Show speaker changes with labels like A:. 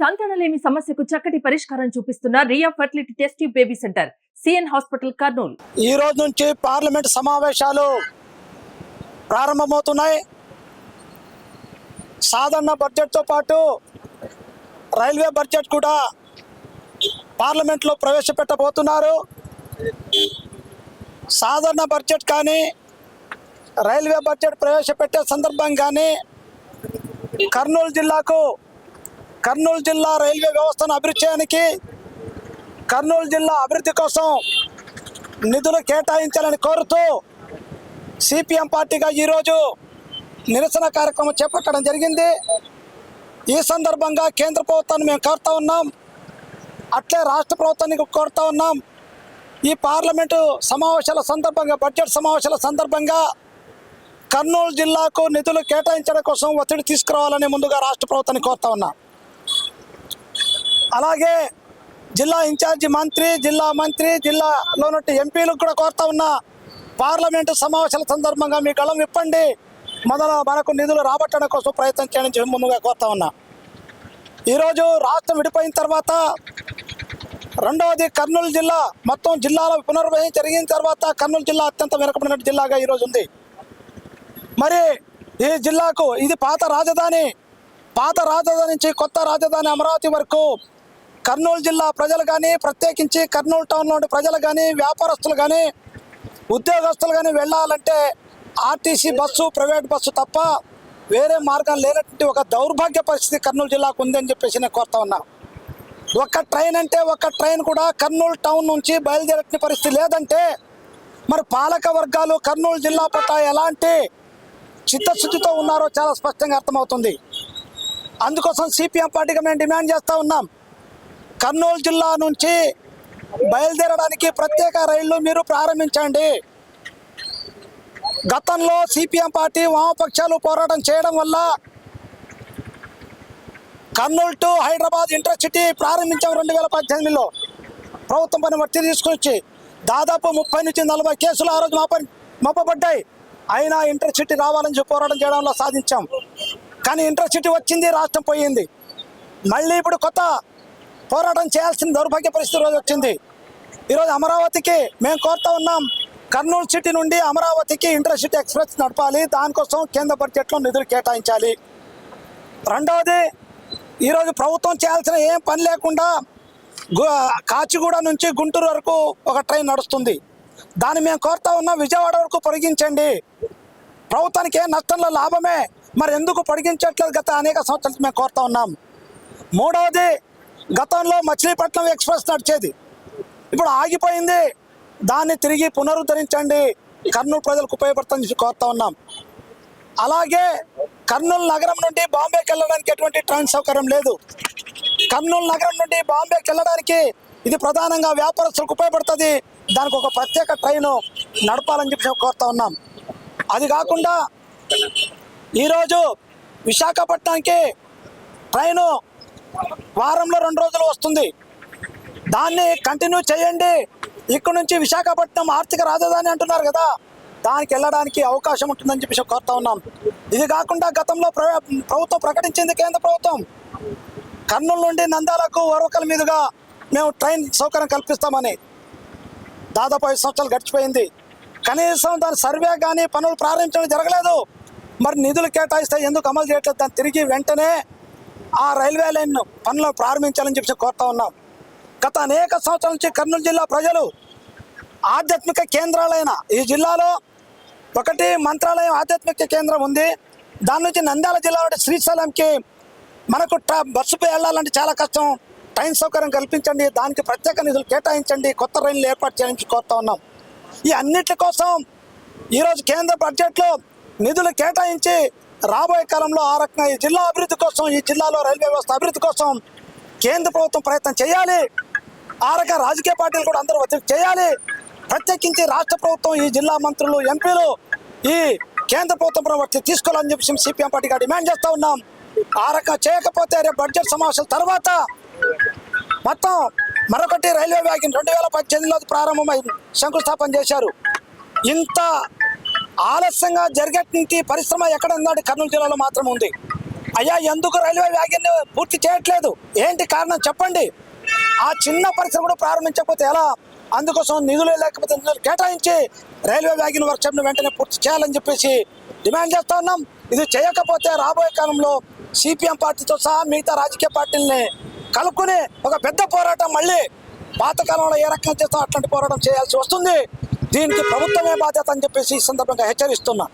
A: సంతానలేమి సమస్యకు చక్కటి పరిష్కారం చూపిస్తున్న Riya fertility test baby centre CN hospital Kurnool.
B: ఈ రోజు నుంచి పార్లమెంట్ సమావేశాలు ప్రారంభమవుతున్నాయి. సాధారణ బడ్జెట్తో పాటు రైల్వే బడ్జెట్ కూడా పార్లమెంట్లో ప్రవేశపెట్టబోతున్నారు. సాధారణ బడ్జెట్ కానీ రైల్వే బడ్జెట్ ప్రవేశపెట్టే సందర్భం కానీ కర్నూలు జిల్లాకు కర్నూలు జిల్లా రైల్వే వ్యవస్థను అభివృద్ధి చేయడానికి కర్నూలు జిల్లా అభివృద్ధి కోసం నిధులు కేటాయించాలని కోరుతూ సిపిఎం పార్టీగా ఈరోజు నిరసన కార్యక్రమం చేపట్టడం జరిగింది. ఈ సందర్భంగా కేంద్ర ప్రభుత్వాన్ని మేము కోరుతా ఉన్నాం. అట్లే రాష్ట్ర ప్రభుత్వానికి కోరుతా ఉన్నాం. ఈ పార్లమెంటు సమావేశాల సందర్భంగా బడ్జెట్ సమావేశాల సందర్భంగా కర్నూలు జిల్లాకు నిధులు కేటాయించడం కోసం ఒత్తిడి తీసుకురావాలని ముందుగా రాష్ట్ర ప్రభుత్వాన్ని కోరుతా ఉన్నాం. అలాగే జిల్లా ఇన్ఛార్జి మంత్రి జిల్లా మంత్రి జిల్లాలో ఉన్నట్టు ఎంపీలకు కూడా కోరుతా ఉన్నా పార్లమెంటు సమావేశాల సందర్భంగా మీ గళం ఇప్పండి మొదల మనకు నిధులు రాబట్టడం కోసం ప్రయత్నం చేయడం చెప్పి ముందుగా కోరుతా ఉన్నా. ఈరోజు రాష్ట్రం విడిపోయిన తర్వాత రెండవది కర్నూలు జిల్లా. మొత్తం జిల్లాల పునర్వహం జరిగిన తర్వాత కర్నూలు జిల్లా అత్యంత వెనుకబడిన జిల్లాగా ఈరోజు ఉంది. మరి ఈ జిల్లాకు ఇది పాత రాజధాని. పాత రాజధాని నుంచి కొత్త రాజధాని అమరావతి వరకు కర్నూలు జిల్లా ప్రజలు కానీ ప్రత్యేకించి కర్నూలు టౌన్లోని ప్రజలు కానీ వ్యాపారస్తులు కానీ ఉద్యోగస్తులు కానీ వెళ్ళాలంటే ఆర్టీసీ బస్సు ప్రైవేట్ బస్సు తప్ప వేరే మార్గం లేనటువంటి ఒక దౌర్భాగ్య పరిస్థితి కర్నూలు జిల్లాకు ఉందని చెప్పేసి నేను కోరుతా ఉన్నా. ఒక ట్రైన్ అంటే ఒక ట్రైన్ కూడా కర్నూలు టౌన్ నుంచి బయలుదేరని పరిస్థితి లేదంటే మరి పాలక వర్గాలు కర్నూలు జిల్లా పట్ల ఎలాంటి చిత్తశుద్ధితో ఉన్నారో చాలా స్పష్టంగా అర్థమవుతుంది. అందుకోసం సిపిఎం పార్టీగా మేము డిమాండ్ చేస్తూ ఉన్నాం. కర్నూలు జిల్లా నుంచి బయలుదేరడానికి ప్రత్యేక రైళ్ళు మీరు ప్రారంభించండి. గతంలో సిపిఎం పార్టీ వామపక్షాలు పోరాటం చేయడం వల్ల కర్నూలు టు హైదరాబాద్ ఇంటర్సిటీ ప్రారంభించాం రెండు వేల పద్దెనిమిదిలో. ప్రభుత్వం పని వర్తి తీసుకొచ్చి దాదాపు ముప్పై నుంచి నలభై కేసులు ఆ రోజు మాప మోపబడ్డాయి. అయినా ఇంటర్సిటీ రావాలని చెప్పి పోరాటం చేయడంలో సాధించాం. కానీ ఇంటర్సిటీ వచ్చింది రాష్ట్రం పోయింది. మళ్ళీ ఇప్పుడు కొత్త పోరాటం చేయాల్సిన దౌర్భాగ్య పరిస్థితి రోజు వచ్చింది. ఈరోజు అమరావతికి మేము కోరుతా ఉన్నాం కర్నూలు సిటీ నుండి అమరావతికి ఇంటర్సిటీ ఎక్స్ప్రెస్ నడపాలి దానికోసం కేంద్ర బడ్జెట్లో నిధులు కేటాయించాలి. రెండవది ఈరోజు ప్రభుత్వం చేయాల్సిన ఏం పని లేకుండా కాచిగూడ నుంచి గుంటూరు వరకు ఒక ట్రైన్ నడుస్తుంది. దాన్ని మేము కోరుతా ఉన్నాం విజయవాడ వరకు పొడిగించండి. ప్రభుత్వానికి ఏం నష్టంలో లాభమే మరి ఎందుకు పొడిగించట్లేదు గత అనేక సంవత్సరాలు మేము కోరుతా ఉన్నాం. మూడవది గతంలో మచిలీపట్నం ఎక్స్ప్రెస్ నడిచేది. ఇప్పుడు ఆగిపోయింది. దాన్ని తిరిగి పునరుద్ధరించండి. కర్నూలు ప్రజలకు ఉపయోగపడుతుందని చెప్పి కోరుతా ఉన్నాం. అలాగే కర్నూలు నగరం నుండి బాంబేకి వెళ్ళడానికి ఎటువంటి ట్రైన్ సౌకర్యం లేదు. కర్నూలు నగరం నుండి బాంబేకి వెళ్ళడానికి ఇది ప్రధానంగా వ్యాపారస్తులకు ఉపయోగపడుతుంది. దానికి ఒక ప్రత్యేక ట్రైన్ నడపాలని చెప్పి కోరుతా ఉన్నాం. అది కాకుండా ఈరోజు విశాఖపట్నానికి ట్రైను వారంలో రెండు రోజులు వస్తుంది. దాన్ని కంటిన్యూ చేయండి. ఇక్కడ నుంచి విశాఖపట్నం ఆర్థిక రాజధాని అంటున్నారు కదా దానికి వెళ్ళడానికి అవకాశం ఉంటుందని చెప్పేసి కోరుతా ఉన్నాం. ఇది కాకుండా గతంలో ప్ర- ప్రభుత్వం ప్రకటించింది కేంద్ర ప్రభుత్వం. కర్నూలు నుండి నందాలకు వరవకల మీదుగా మేము ట్రైన్ సౌకర్యం కల్పిస్తామని. దాదాపు ఐదు సంవత్సరాలు గడిచిపోయింది. కనీసం దాని సర్వే కానీ పనులు ప్రారంభించడం జరగలేదు. మరి నిధులు కేటాయిస్తే ఎందుకు అమలు చేయట్లేదు? దాన్ని తిరిగి వెంటనే ఆ రైల్వే లైన్ పనులు ప్రారంభించాలని చెప్పి కోరుతా ఉన్నాం. గత అనేక సంవత్సరాల నుంచి కర్నూలు జిల్లా ప్రజలు ఆధ్యాత్మిక కేంద్రాలైన ఈ జిల్లాలో ఒకటి మంత్రాలయం ఆధ్యాత్మిక కేంద్రం ఉంది. దాని నుంచి నంద్యాల జిల్లా శ్రీశైలంకి మనకు ట్రా బస్సుపై వెళ్ళాలంటే చాలా కష్టం. ట్రైన్ సౌకర్యం కల్పించండి. దానికి ప్రత్యేక నిధులు కేటాయించండి. కొత్త రైళ్ళు ఏర్పాటు చేయించి కోరుతా ఉన్నాం. ఈ అన్నిటి కోసం ఈరోజు కేంద్ర బడ్జెట్లో నిధులు కేటాయించి రాబోయే కాలంలో ఆ రకంగా ఈ జిల్లా అభివృద్ధి కోసం ఈ జిల్లాలో రైల్వే వ్యవస్థ అభివృద్ధి కోసం కేంద్ర ప్రభుత్వం ప్రయత్నం చేయాలి. ఆ రకంగా రాజకీయ పార్టీలు కూడా అందరూ ఒత్తిడి చేయాలి. ప్రత్యేకించి రాష్ట్ర ప్రభుత్వం ఈ జిల్లా మంత్రులు ఎంపీలు ఈ కేంద్ర ప్రభుత్వం వచ్చి తీసుకోవాలని చెప్పి సిపిఎం పార్టీగా డిమాండ్ చేస్తూ ఉన్నాం. ఆ రకంగా చేయకపోతే రేపు బడ్జెట్ సమావేశాల తర్వాత మొత్తం మరొకటి రైల్వే వ్యాగన్ రెండు వేల పద్దెనిమిదిలో ప్రారంభమై శంకుస్థాపన చేశారు. ఇంత ఆలస్యంగా జరిగేటువంటి పరిశ్రమ ఎక్కడ ఉందంటే కర్నూలు జిల్లాలో మాత్రం ఉంది. అయ్యా ఎందుకు రైల్వే వ్యాగన్ని పూర్తి చేయట్లేదు? ఏంటి కారణం చెప్పండి. ఆ చిన్న పరిశ్రమ కూడా ప్రారంభించకపోతే ఎలా? అందుకోసం నిధులు లేకపోతే నిధులు కేటాయించి రైల్వే వ్యాగన్ వర్క్షాప్ను వెంటనే పూర్తి చేయాలని చెప్పేసి డిమాండ్ చేస్తా ఉన్నాం. ఇది చేయకపోతే రాబోయే కాలంలో సిపిఎం పార్టీతో సహా మిగతా రాజకీయ పార్టీలని కలుపుకుని ఒక పెద్ద పోరాటం మళ్ళీ పాతకాలంలో ఏ రకంగా చేస్తాం అట్లాంటి పోరాటం చేయాల్సి వస్తుంది. దీనికి ప్రభుత్వమే బాధ్యత అని చెప్పేసి ఈ సందర్భంగా హెచ్చరిస్తున్నా.